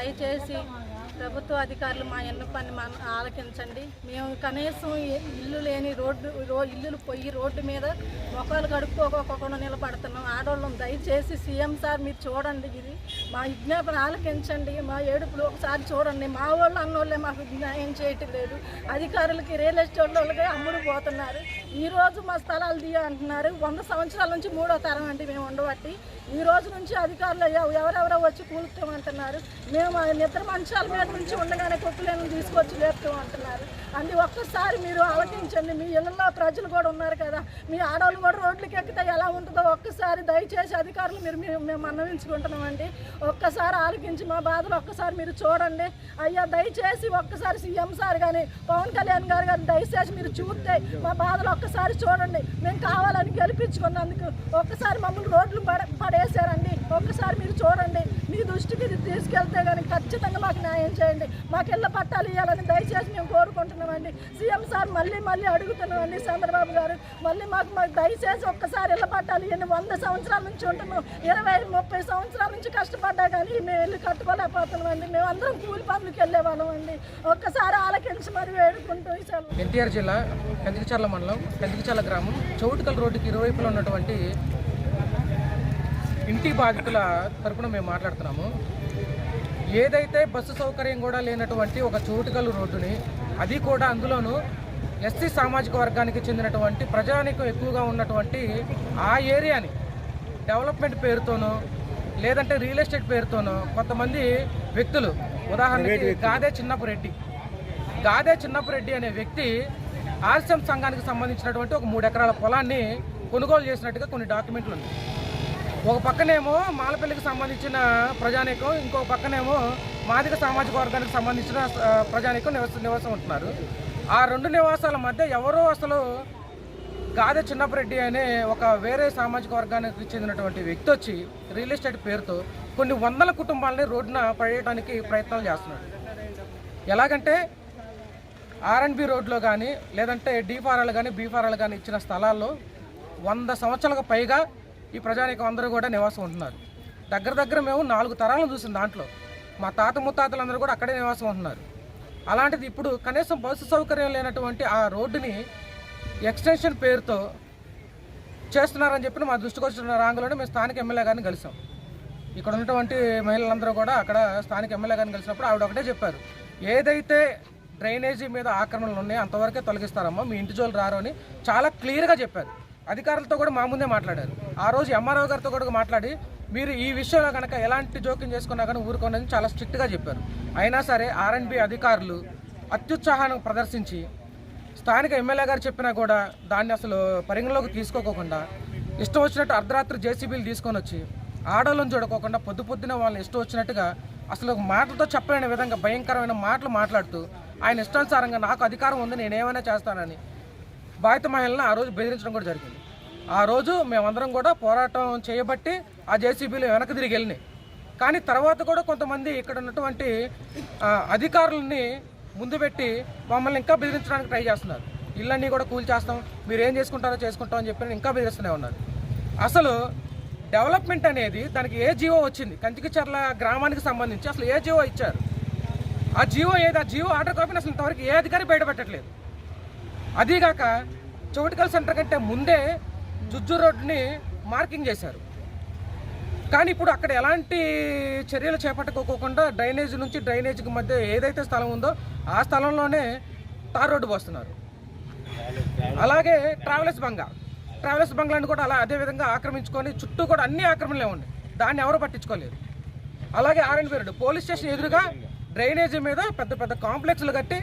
దయచేసి ప్రభుత్వ అధికారులు మా ఇళ్ళ పని మన ఆలకించండి. మేము కనీసం ఇల్లు లేని రోడ్డు రో ఇల్లులు పోయి రోడ్డు మీద మొక్కలు కడుక్కోకుండా నిలబడుతున్నాం. ఆడవాళ్ళం దయచేసి సీఎం సార్ మీరు చూడండి ఇది. మా విజ్ఞాపన ఆలకించండి. మా ఏడుపులు ఒకసారి చూడండి. మా వాళ్ళు అన్నోళ్ళే మాకు న్యాయం చేయటం లేదు. అధికారులకి రియల్ ఎస్టేట్ వాళ్ళకి అమ్ముడు పోతున్నారు. ఈరోజు మా స్థలాలు తీయ అంటున్నారు. వంద సంవత్సరాల నుంచి మూడో తరం అండి మేము ఉండబట్టి. ఈ రోజు నుంచి అధికారులు ఎవరెవరో వచ్చి కూలుతామంటున్నారు. మేము నిద్ర మంచాల మీద నుంచి ఉండగానే కుక్కలను తీసుకొచ్చి లేపుతామంటున్నారు అది ఒక్కసారి మీరు ఆలోచించండి మీ ఇళ్ళల్లో ప్రజలు కూడా ఉన్నారు కదా మీ ఆడవాళ్ళు కూడా రోడ్లకి ఎక్కితే ఎలా ఉంటుందో ఒక్కసారి దయచేసి అధికారులు మీరు మేము అన్నవించుకుంటున్నామండి ఒక్కసారి ఆలోచించి మా బాధలు ఒక్కసారి మీరు చూడండి. అయ్యా దయచేసి ఒక్కసారి సీఎం సార్ కానీ పవన్ కళ్యాణ్ గారు కానీ దయచేసి మీరు చూస్తే మా బాధలు ఒక్కసారి చూడండి. మేము కావాలని గెలిపించుకున్నందుకు ఒక్కసారి మమ్మల్ని రోడ్లు పడ పడేశారండి. ఒక్కసారి మీరు చూడండి. మీ దృష్టికి ఇది తీసుకెళ్తే కానీ ఖచ్చితంగా మాకు న్యాయం చేయండి. మాకు ఇళ్ళ పట్టాలు ఇవ్వాలని దయచేసి మేము అండి సీఎం సార్ మళ్ళీ మళ్ళీ అడుగుతున్నామండి చంద్రబాబు గారు. మళ్ళీ మాకు మాకు దయచేసి ఒక్కసారి ఇళ్ళ పట్టాలి ఎన్ని వంద సంవత్సరాల నుంచి ఉంటున్నాం. ఇరవై ముప్పై సంవత్సరాల నుంచి కష్టపడ్డా కానీ మేము ఇల్లు కట్టుకోలేకపోతున్నామండి. మేము అందరం కూలి పనులకు వెళ్ళే వాళ్ళం అండి. ఒక్కసారి ఆలకించి మరి వేడుకుంటూ ఎన్టీఆర్ జిల్లా కందికచర్ల మండలం కందికచర్ల గ్రామం చౌటుకల్ రోడ్డుకి ఇరువైపులా ఉన్నటువంటి ఇంటి బాధితుల తరఫున మేము మాట్లాడుతున్నాము. ఏదైతే బస్సు సౌకర్యం కూడా లేనటువంటి ఒక చోటుకలు రోడ్డుని అది కూడా అందులోనూ ఎస్సీ సామాజిక వర్గానికి చెందినటువంటి ప్రజానికం ఎక్కువగా ఉన్నటువంటి ఆ ఏరియాని డెవలప్మెంట్ పేరుతోనో లేదంటే రియల్ ఎస్టేట్ పేరుతోనో కొంతమంది వ్యక్తులు ఉదాహరణకి గాదే చిన్నపు రెడ్డి. గాదే చిన్నపురెడ్డి అనే వ్యక్తి ఆర్సీఎం సంఘానికి సంబంధించినటువంటి ఒక మూడు ఎకరాల పొలాన్ని కొనుగోలు చేసినట్టుగా కొన్ని డాక్యుమెంట్లు ఉన్నాయి. ఒక పక్కనేమో మాలపల్లికి సంబంధించిన ప్రజానీకం ఇంకో పక్కనేమో మాదిక సామాజిక వర్గానికి సంబంధించిన ఆ, ప్రజానీకం నివాస నివాసం ఉంటున్నారు. ఆ రెండు నివాసాల మధ్య ఎవరో అసలు గాదె చిన్నపరెడ్డి అనే ఒక వేరే సామాజిక వర్గానికి చెందినటువంటి వ్యక్తి వచ్చి రియల్ ఎస్టేట్ పేరుతో కొన్ని వందల కుటుంబాలని రోడ్డున పడేయడానికి ప్రయత్నాలు చేస్తున్నాడు. ఎలాగంటే ఆర్ఎన్బి రోడ్లో కానీ లేదంటే డీఫారాలు కానీ బీఫారాలు కానీ ఇచ్చిన స్థలాల్లో వంద సంవత్సరాలకు పైగా ఈ ప్రజానీకం అందరూ కూడా నివాసం ఉంటున్నారు. దగ్గర దగ్గర మేము నాలుగు తరాలను చూసిన దాంట్లో మా తాత ముత్తాతలందరూ కూడా అక్కడే నివాసం ఉంటున్నారు. అలాంటిది ఇప్పుడు కనీసం బస్సు సౌకర్యం లేనటువంటి ఆ రోడ్డుని ఎక్స్టెన్షన్ పేరుతో చేస్తున్నారని చెప్పి మా దృష్టికి వచ్చిన రాంగులోనే మేము స్థానిక ఎమ్మెల్యే గారిని కలిసాం. ఇక్కడ ఉన్నటువంటి మహిళలందరూ కూడా అక్కడ స్థానిక ఎమ్మెల్యే గారిని కలిసినప్పుడు ఆవిడ ఒకటే చెప్పారు ఏదైతే డ్రైనేజీ మీద ఆక్రమణలు ఉన్నాయో అంతవరకే తొలగిస్తారమ్మా మీ ఇంటి జోలు రారు అని చాలా క్లియర్గా చెప్పారు. అధికారులతో కూడా మా ముందే మాట్లాడారు. ఆ రోజు ఎంఆర్ఓ గారితో కూడా మాట్లాడి మీరు ఈ విషయంలో కనుక ఎలాంటి జోక్యం చేసుకున్నా కానీ ఊరుకోనని చాలా స్ట్రిక్ట్గా చెప్పారు. అయినా సరే ఆర్ఎండ్బి అధికారులు అత్యుత్సాహాన్ని ప్రదర్శించి స్థానిక ఎమ్మెల్యే గారు చెప్పినా కూడా దాన్ని అసలు పరిగణలోకి తీసుకోకుండా ఇష్టం వచ్చినట్టు అర్ధరాత్రి జేసీబీలు తీసుకొని వచ్చి ఆడవాళ్ళని చూడకోకుండా పొద్దు పొద్దున వాళ్ళని ఇష్టం వచ్చినట్టుగా అసలు మాటలతో చెప్పలేని విధంగా భయంకరమైన మాటలు మాట్లాడుతూ ఆయన ఇష్టానుసారంగా నాకు అధికారం ఉంది నేను ఏమైనా చేస్తానని బాధిత మహిళలను ఆ రోజు బెదిరించడం కూడా జరిగింది. ఆ రోజు మేమందరం కూడా పోరాటం చేయబట్టి ఆ జేసీబీలు వెనక తిరిగి వెళ్ళినాయి. కానీ తర్వాత కూడా కొంతమంది ఇక్కడ ఉన్నటువంటి అధికారులని ముందు పెట్టి మమ్మల్ని ఇంకా బెదిరించడానికి ట్రై చేస్తున్నారు. ఇళ్ళన్నీ కూడా కూల్చేస్తాం మీరు ఏం చేసుకుంటారో చేసుకుంటాం అని చెప్పి ఇంకా బెదిరిస్తూనే ఉన్నారు అసలు డెవలప్మెంట్ అనేది దానికి ఏ జీవో వచ్చింది? కంచికిచర్ల గ్రామానికి సంబంధించి అసలు ఏ జీవో ఇచ్చారు? ఆ జీవో ఏది? ఆ జీవో ఆర్డర్ కాపీని అసలు ఇంతవరకు ఏ అధికారి బయటపెట్టట్లేదు. అదీగాక చోటికల్ సెంటర్ కంటే ముందే జుజ్జు రోడ్ని మార్కింగ్ చేశారు. కానీ ఇప్పుడు అక్కడ ఎలాంటి చర్యలు చేపట్టుకోకుండా డ్రైనేజ్ నుంచి డ్రైనేజ్కి మధ్య ఏదైతే స్థలం ఉందో ఆ స్థలంలోనే తార్ రోడ్డు పోస్తున్నారు. అలాగే ట్రావెలర్స్ బంగా ట్రావెలర్స్ బంగ్లాని కూడా అలా అదే విధంగా ఆక్రమించుకొని చుట్టూ కూడా అన్ని ఆక్రమణలే ఉన్నాయి. దాన్ని ఎవరు పట్టించుకోలేదు. అలాగే ఆర్ఎన్ పీరియడ్ పోలీస్ స్టేషన్ ఎదురుగా డ్రైనేజీ మీద పెద్ద పెద్ద కాంప్లెక్స్లు కట్టి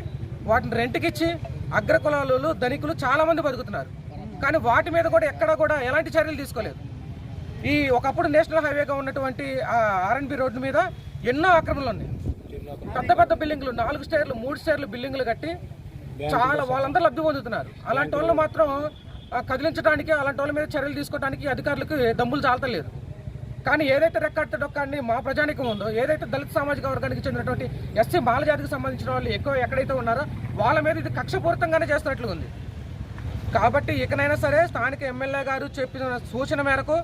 వాటిని రెంట్కిచ్చి అగ్రకులాలు ధనికులు చాలామంది బతుకుతున్నారు. కానీ వాటి మీద కూడా ఎక్కడా కూడా ఎలాంటి చర్యలు తీసుకోలేదు. ఈ ఒకప్పుడు నేషనల్ హైవేగా ఉన్నటువంటి ఆర్ఎన్బి రోడ్డు మీద ఎన్నో ఆక్రమణలు ఉన్నాయి. పెద్ద పెద్ద బిల్డింగ్లు నాలుగు స్టేర్లు మూడు స్టేర్లు బిల్డింగ్లు కట్టి చాలా వాళ్ళందరూ లబ్ధి పొందుతున్నారు. అలాంటి వాళ్ళు మాత్రం కదిలించడానికి అలాంటి వాళ్ళ మీద చర్యలు తీసుకోవడానికి అధికారులకు దమ్ములు చాలతలేదు కానీ ఏదైతే రెక్కాడితే డొక్కాన్ని మా ప్రజానికం ఉందో ఏదైతే దళిత సామాజిక వర్గానికి చెందినటువంటి ఎస్సీ బాలజాతికి సంబంధించిన వాళ్ళు ఎక్కువ ఎక్కడైతే ఉన్నారో వాళ్ళ మీద ఇది కక్షపూరితంగానే చేస్తున్నట్లు ఉంది. కాబట్టి ఇకనైనా సరే స్థానిక ఎమ్మెల్యే గారు చెప్పిన సూచన మేరకు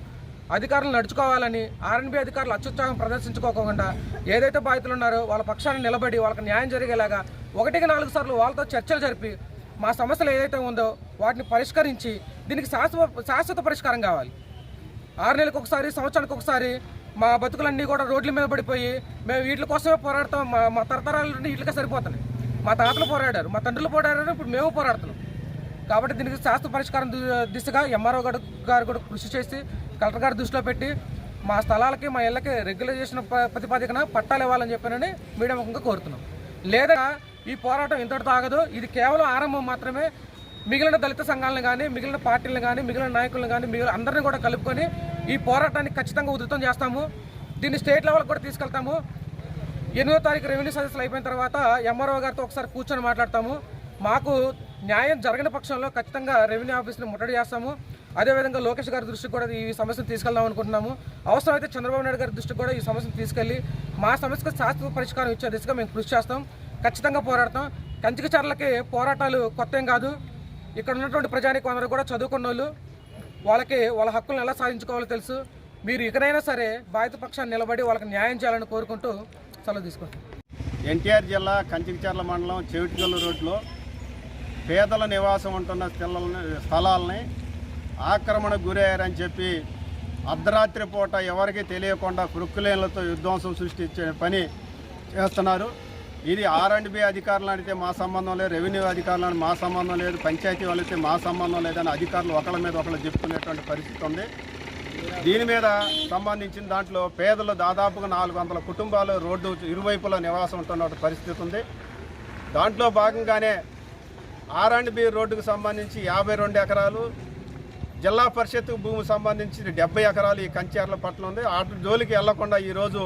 అధికారులు నడుచుకోవాలని ఆర్ఎన్బి అధికారులు అత్యుత్సాహం ప్రదర్శించుకోకుండా ఏదైతే బాధితులు ఉన్నారో వాళ్ళ పక్షాన్ని నిలబడి వాళ్ళకి న్యాయం జరిగేలాగా ఒకటికి నాలుగు సార్లు వాళ్ళతో చర్చలు జరిపి మా సమస్యలు ఏదైతే ఉందో వాటిని పరిష్కరించి దీనికి శాశ్వత శాశ్వత పరిష్కారం కావాలి. ఆరు నెలలకు ఒకసారి సంవత్సరానికి ఒకసారి మా బతుకులన్నీ కూడా రోడ్ల మీద పడిపోయి మేము వీటి కోసమే పోరాడతాం. మా మా తరతరాల నుండి వీటికే సరిపోతున్నాయి. మా తాతలు పోరాడారు మా తండ్రులు పోరాడారు ఇప్పుడు మేము పోరాడుతున్నాం. కాబట్టి దీనికి శాస్త్ర పరిష్కారం దిశగా ఎంఆర్ఓ గారు గారు కూడా కృషి చేసి కలెక్టర్ గారు దృష్టిలో పెట్టి మా స్థలాలకి మా ఇళ్ళకి రెగ్యులైజేషన్ ప- ప్రతిపాదికన పట్టాలు ఇవ్వాలని చెప్పానని మీడియా ముఖంగా కోరుతున్నాం. లేదా ఈ పోరాటం ఇంతటితో ఆగదు. ఇది కేవలం ఆరంభం మాత్రమే. మిగిలిన దళిత సంఘాలను కానీ మిగిలిన పార్టీలను కానీ మిగిలిన నాయకులను కానీ మిగిలిన అందరినీ కూడా కలుపుకొని ఈ పోరాటాన్ని ఖచ్చితంగా ఉధృతం చేస్తాము. దీన్ని స్టేట్ లెవెల్ కూడా తీసుకెళ్తాము. ఎనిమిదో తారీఖు రెవెన్యూ సదస్సులు అయిపోయిన తర్వాత ఎంఆర్ఓ గారితో ఒకసారి కూర్చొని మాట్లాడతాము. మాకు న్యాయం జరగని పక్షంలో ఖచ్చితంగా రెవెన్యూ ఆఫీస్ని ముట్టడి చేస్తాము. అదేవిధంగా లోకేష్ గారి దృష్టికి కూడా ఈ సమస్యను తీసుకెళ్దాం అనుకుంటున్నాము. అవసరమైతే చంద్రబాబు నాయుడు గారి దృష్టికి కూడా ఈ సమస్యను తీసుకెళ్ళి మా సమస్యకు శాశ్వత పరిష్కారం ఇచ్చే దిశగా మేము కృషి చేస్తాం. ఖచ్చితంగా పోరాడతాం. కంచికచర్లకి పోరాటాలు కొత్త ఏం కాదు. ఇక్కడ ఉన్నటువంటి ప్రజానికి అందరూ కూడా చదువుకున్న వాళ్ళు. వాళ్ళకి వాళ్ళ హక్కులను ఎలా సాధించుకోవాలో తెలుసు. మీరు ఇకనైనా సరే బాధిత పక్షాన్ని నిలబడి వాళ్ళకి న్యాయం చేయాలని కోరుకుంటూ సెలవు తీసుకుంటాం ఎన్టీఆర్ జిల్లా కంచికచర్ల మండలం చెవిటిగల్లు రోడ్లో పేదల నివాసం ఉంటున్న స్థలాలని స్థలాలని ఆక్రమణకు గురయ్యారని చెప్పి అర్ధరాత్రి పూట ఎవరికి తెలియకుండా కృక్కులేన్లతో విధ్వంసం సృష్టించే పని చేస్తున్నారు. ఇది ఆర్ అండ్ బి అధికారులు అంటే మా సంబంధం లేదు రెవెన్యూ అధికారులు మా సంబంధం లేదు పంచాయతీ వాళ్ళైతే మా సంబంధం లేదని అధికారులు ఒకళ్ళ మీద ఒకళ్ళు చెప్పుకునేటువంటి పరిస్థితి ఉంది. దీని మీద సంబంధించిన దాంట్లో పేదలు దాదాపుగా నాలుగు వందల కుటుంబాలు రోడ్డు ఇరువైపులా నివాసం ఉంటున్న పరిస్థితి ఉంది. దాంట్లో భాగంగానే ఆర్ అండ్ బి రోడ్డుకు సంబంధించి యాభై రెండు ఎకరాలు జిల్లా పరిషత్ భూమి సంబంధించి డెబ్బై ఎకరాలు ఈ కంచేర్ల పట్ల ఉంది. ఆ జోలికి వెళ్ళకుండా ఈరోజు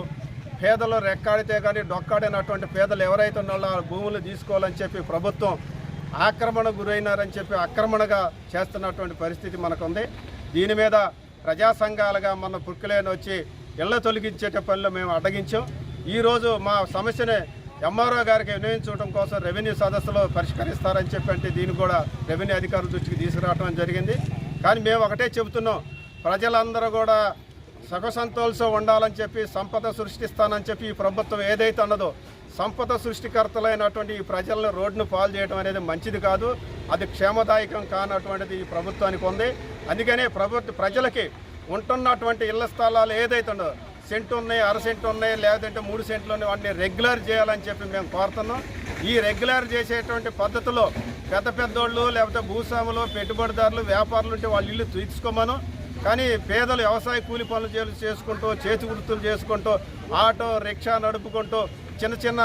పేదలు రెక్కాడితే కానీ డొక్కాడినటువంటి పేదలు ఎవరైతే ఉన్నారో ఆ భూములు తీసుకోవాలని చెప్పి ప్రభుత్వం ఆక్రమణ గురైనారని చెప్పి ఆక్రమణగా చేస్తున్నటువంటి పరిస్థితి మనకుంది. దీని మీద ప్రజా సంఘాలుగా మన పుక్కులేని వచ్చి ఇళ్ళ తొలగించేట పనిలో మేము అడ్డగించాం. ఈరోజు మా సమస్యని ఎంఆర్ఓ గారికి వినియోగించడం కోసం రెవెన్యూ సదస్సులో పరిష్కరిస్తారని చెప్పి అంటే దీన్ని కూడా రెవెన్యూ అధికారుల దృష్టికి తీసుకురావడం జరిగింది. కానీ మేము ఒకటే చెబుతున్నాం ప్రజలందరూ కూడా సుఖసంతోషం ఉండాలని చెప్పి సంపద సృష్టిస్తానని చెప్పి ఈ ప్రభుత్వం ఏదైతే అన్నదో సంపద సృష్టికర్తలైనటువంటి ఈ ప్రజలను రోడ్డును పాలు చేయడం అనేది మంచిది కాదు అది క్షేమదాయకం కానటువంటిది ఈ ప్రభుత్వానికి ఉంది. అందుకనే ప్రభుత్వ ప్రజలకి ఉంటున్నటువంటి ఇళ్ళ స్థలాలు ఏదైతే ఉండదో సెంటు ఉన్నాయి అర సెంటు ఉన్నాయి లేదంటే మూడు సెంట్లు ఉన్నాయి వాటిని రెగ్యులర్ చేయాలని చెప్పి మేము కోరుతున్నాం. ఈ రెగ్యులర్ చేసేటువంటి పద్ధతిలో పెద్ద పెద్దోళ్ళు లేకపోతే భూస్వాములు పెట్టుబడిదారులు వ్యాపారులు ఉంటే వాళ్ళ ఇల్లు తీసుకోమను కానీ పేదలు వ్యవసాయ కూలి పనులు చేసుకుంటూ చేతి వృత్తులు చేసుకుంటూ ఆటో రిక్షా నడుపుకుంటూ చిన్న చిన్న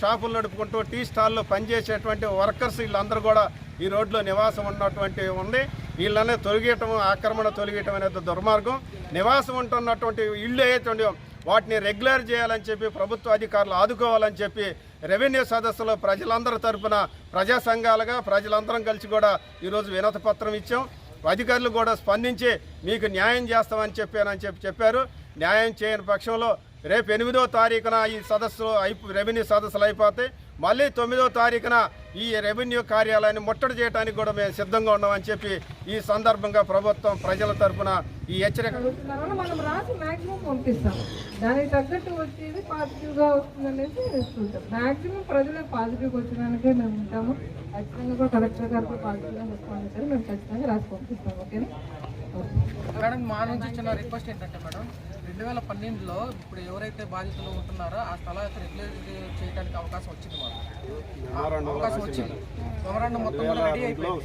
షాపులు నడుపుకుంటూ టీ స్టాల్లో పనిచేసేటువంటి వర్కర్స్ వీళ్ళందరూ కూడా ఈ రోడ్లో నివాసం ఉన్నటువంటి ఉంది. వీళ్ళనే తొలగియటం ఆక్రమణ తొలగియటం అనేది దుర్మార్గం. నివాసం ఉంటున్నటువంటి ఇళ్ళు ఏదైతే వాటిని రెగ్యులర్ చేయాలని చెప్పి ప్రభుత్వ అధికారులు ఆదుకోవాలని చెప్పి రెవెన్యూ సదస్సులో ప్రజలందరి తరఫున ప్రజా సంఘాలుగా ప్రజలందరం కలిసి కూడా ఈరోజు వినతి పత్రం ఇచ్చాం. అధికారులు కూడా స్పందించి మీకు న్యాయం చేస్తామని చెప్పానని చెప్పి చెప్పారు. న్యాయం చేయని పక్షంలో రేపు ఎనిమిదో తారీఖున ఈ సదస్సులో అయిపో రెవెన్యూ సదస్సులు అయిపోతాయి. మళ్ళీ తొమ్మిదో తారీఖున ఈ రెవెన్యూ కార్యాలయాన్ని ముట్టడి చేయడానికి కూడా మేము సిద్ధంగా ఉన్నామని చెప్పి ఈ సందర్భంగా ప్రభుత్వం ప్రజల తరపున ఈ హెచ్చరిక అడుగుతున్నారని మనం రాసి మాక్సిమం పంపిస్తాం. దానికి తగ్గట్టు వచ్చేది పాజిటివ్గా వస్తుంది అనేసి చూస్తాం మాక్సిమం ప్రజలకు పాజిటివ్గా వచ్చేదానికే మేము ఉంటాము. ఖచ్చితంగా కూడా కలెక్టర్ గారికి పాజిటివ్గా రెస్పాండ్ మేము ఖచ్చితంగా రాసి పంపిస్తాం. ఓకేనా? మేడం మా నుంచి చిన్న రిక్వెస్ట్ ఏంటంటే మేడం రెండు వేల పన్నెండులో ఇప్పుడు ఎవరైతే బాధితులు ఉంటున్నారో ఆ స్థలాలకు రెగ్యులేట్ చేయడానికి అవకాశం వచ్చింది మాకు అవకాశం వచ్చింది. మెమరాండం మొత్తం రెడీ అయిపోయింది.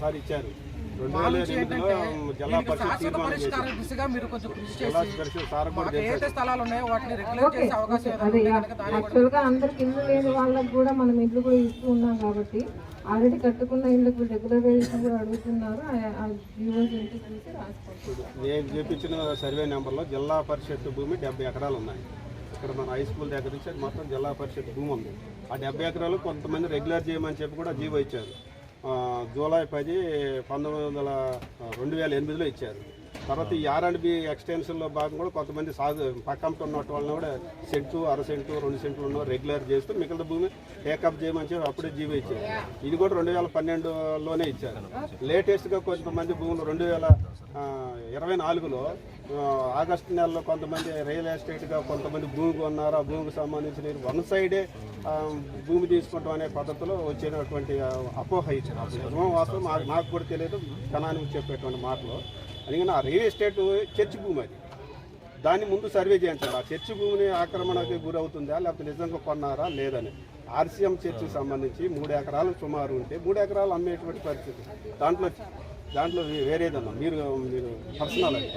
మా వేల నుంచి ఎనిమిదిలో ఏంటంటే జిల్లా దీనికి పరిషత్ శాశ్వత తీర్మానం పరిష్కారం దిశగా మీరు కొంచెం కృషి చేసి పరిషత్ సార్ కూడా మాకు ఏదైతే స్థలాలు ఉన్నాయో వాటిని రెగ్యులేట్ చేసే అవకాశం ఏదైనా అది ఉంటే కనుక దాన్ని కూడా యాక్చువల్గా అందరికి ఇల్లు లేని వాళ్ళకి కూడా మనం ఇల్లు కూడా ఇస్తూ ఉన్నాం కాబట్టి ఆల్రెడీ కట్టుకున్న ఇళ్ళకి రెగ్యులరైజేషన్ కూడా అడుగుతున్నారు. ఆ- ఆ చూసి నేను చూపించిన సర్వే నెంబర్లో జిల్లా పరిషత్ భూమి డెబ్బై ఎకరాలు ఉన్నాయి. ఇక్కడ మన హై స్కూల్ దగ్గర నుంచి మొత్తం జిల్లా పరిషత్ భూమి ఉంది. ఆ డెబ్బై ఎకరాలు కొంతమంది రెగ్యులర్ చేయమని చెప్పి కూడా జీవో ఇచ్చారు. జూలై పది పంతొమ్మిది వందల రెండు వేల ఎనిమిదిలో ఇచ్చారు. తర్వాత ఈ ఆర్ అండ్ బి ఎక్స్టెన్షన్లో భాగం కూడా కొంతమంది సాగు పక్కంతో ఉన్నట్టు వాళ్ళని కూడా సెంటు అర సెంటు రెండు సెంట్లు ఉన్న రెగ్యులర్ చేస్తూ మిగతా భూమి టేకప్ చేయమని చెప్పి అప్పుడే జీవో ఇచ్చారు. ఇది కూడా రెండు వేల పన్నెండులోనే ఇచ్చారు. లేటెస్ట్గా కొంతమంది భూములు రెండు వేల ఇరవై నాలుగులో ఆగస్టు నెలలో కొంతమంది రియల్ ఎస్టేట్గా కొంతమంది భూమి కొన్నారు ఆ భూమికి సంబంధించిన వన్ సైడే భూమి తీసుకుంటాం అనే పద్ధతిలో వచ్చినటువంటి అపోహ ఇచ్చారు. వాస్తవం మాకు నాకు కూడా తెలియదు కణానికి చెప్పేటువంటి మాటలు. అందుకని ఆ రియల్ ఎస్టేట్ చర్చి భూమి అది. దాన్ని ముందు సర్వే చేయించాలి. ఆ చర్చి భూమిని ఆక్రమణకి గురవుతుందా? లేకపోతే నిజంగా కొన్నారా? లేదని. ఆర్సీఎం చర్చికి సంబంధించి మూడు ఎకరాలు సుమారు ఉంటే మూడు ఎకరాలు అమ్మేటువంటి పరిస్థితి. దాంట్లో దాంట్లో వేరేదన్నా మీరు మీరు పర్సనల్ అది.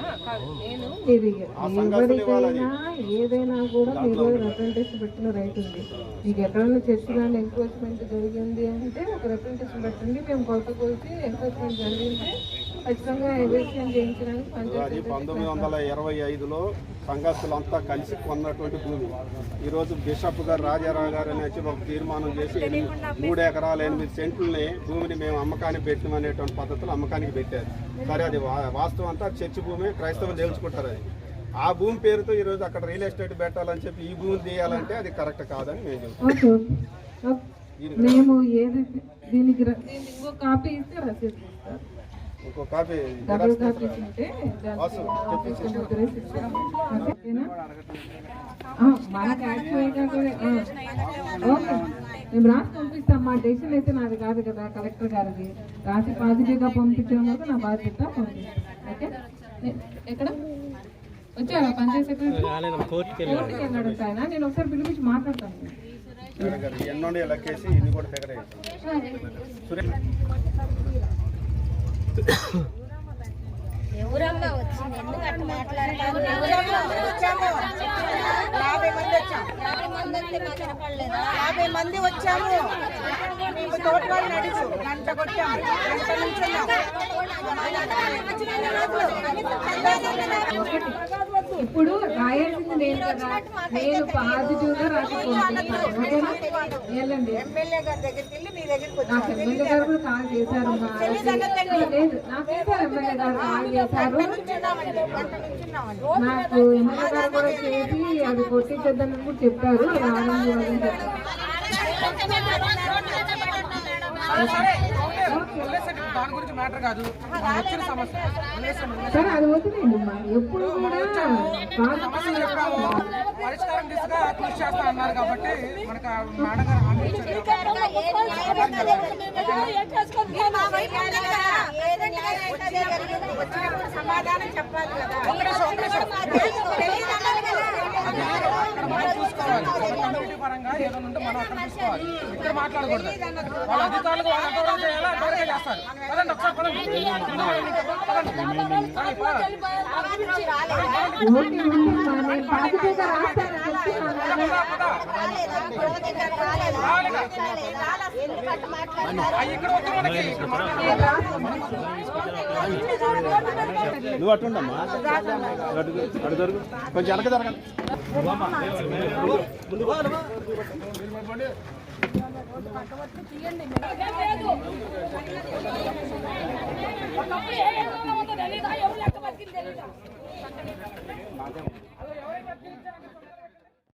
నేను ఇది ఆ సంఘటనలు ఇవ్వాలి అది. ఎవరికైనా ఏదైనా కూడా మీరు రిప్రజెంటేషన్ పెట్టిన రైట్ ఉంది. మీకు ఎక్కడైనా చర్చ కానీ ఎంక్రోచ్మెంట్ జరిగింది అంటే ఒక రిప్రజెంటేషన్ పెట్టండి. మేము కొలత కొలిచి ఎంక్రోచ్మెంట్ జరిగింటే ఖచ్చితంగా ఎవిక్షన్ చేయించడానికి అది పంతొమ్మిది వందల ఇరవై ఐదులో సంఘస్థులంతా కలిసి కొన్నటువంటి భూమి ఈరోజు బిషప్ గారు రాజారావు గారు అనేసి ఒక తీర్మానం చేసి మూడు ఎకరాల ఎనిమిది సెంట్లని భూమిని మేము అమ్మకానికి పెట్టిననేటువంటి పద్ధతిలో అమ్మకానికి పెట్టారు సరే అది వాస్తవం అంతా చర్చి భూమి క్రైస్తవులు తెలుసుకుంటారు అది ఆ భూమి పేరుతో ఈరోజు అక్కడ రియల్ ఎస్టేట్ పెట్టాలని చెప్పి ఈ భూమి తీయాలంటే అది కరెక్ట్ కాదని మేము. ఓకే. మేము ఏది దీనికి కాపీ ఇస్తే రసీదు ఇంకో కాపీ డబుల్ కాపీ? ఆ, మనకి యాక్చువల్గా కూడా ఆ, ఓకే. మేము రాసి పంపిస్తాం మా డెసిషన్ అయితే నాది కాదు కదా కలెక్టర్ గారిది. రాసి పాజిటివ్గా పంపించడం వరకు నా బాధ్యత పంపిస్తాం. ఓకే? ఎక్కడ? వచ్చారా పంచాయత్? సెక్రటరీ కోర్టుకి వెళ్ళాడు ఆయన నేను ఒకసారి పిలిపించి మాట్లాడతాను. ఎన్నోండి లెక్కేసి ఇది కూడా ఫిగర్ అయ్యింది సురేష్. ఎవరమ్మా వచ్చింది? ఎందుకు అట్లా మాట్లాడతారు? వచ్చాము యాభై మంది వచ్చాము యాభై మంది వచ్చాము. మేము తోట అడుగు గంట కొట్టాము. గంట ఇప్పుడు రాయాల్సింది నేను కదా. నేను పాజిటివ్గా రాసి పంపిస్తాను ఓకేనా? వెళ్ళండి. ఎమ్మెల్యే గారి దగ్గరికి వెళ్ళి నాకు ఎమ్మెల్యే గారు కూడా కాల్ చేశారు మా లేదు నాకు చేశారు ఎమ్మెల్యే గారు కాల్ చేశారు. వచ్చామండి గంట నుంచున్నామండి నాకు ఎమ్మెల్యే గారు కూడా చేసి అది కొట్టించొద్దని కూడా చెప్పారు. రావడం. దాని గురించి మ్యాటర్ కాదు వచ్చిన సమస్య. సరే అది వదిలేండి ఎప్పుడు పరిష్కారం దిశగా కృషి చేస్తా అన్నారు కాబట్టి మనకు ఆ మేడం గారు హామీ ఇచ్చారు వచ్చినప్పుడు సమాధానం చెప్పాలి కదా మనం చూసుకోవాలి కమ్యూనిటీ పరంగా ఏదైనా ఉంటే మనం అక్కడ చూసుకోవాలి ఇక్కడ మాట్లాడకూడదు వాళ్ళ అధికారులు వాళ్ళ ఎంతవరకు చేయాలో అంతవరకే చేస్తారు పదండి ఒకసారి పదండి పదండి. నువ్వు అట్టుండమ్మా. అటు జరుగు కొంచెం వెనక జరగండి ఒకప్పుడు ఏ తెలియదా ఎవరు లెక్క బతికి తెలియదా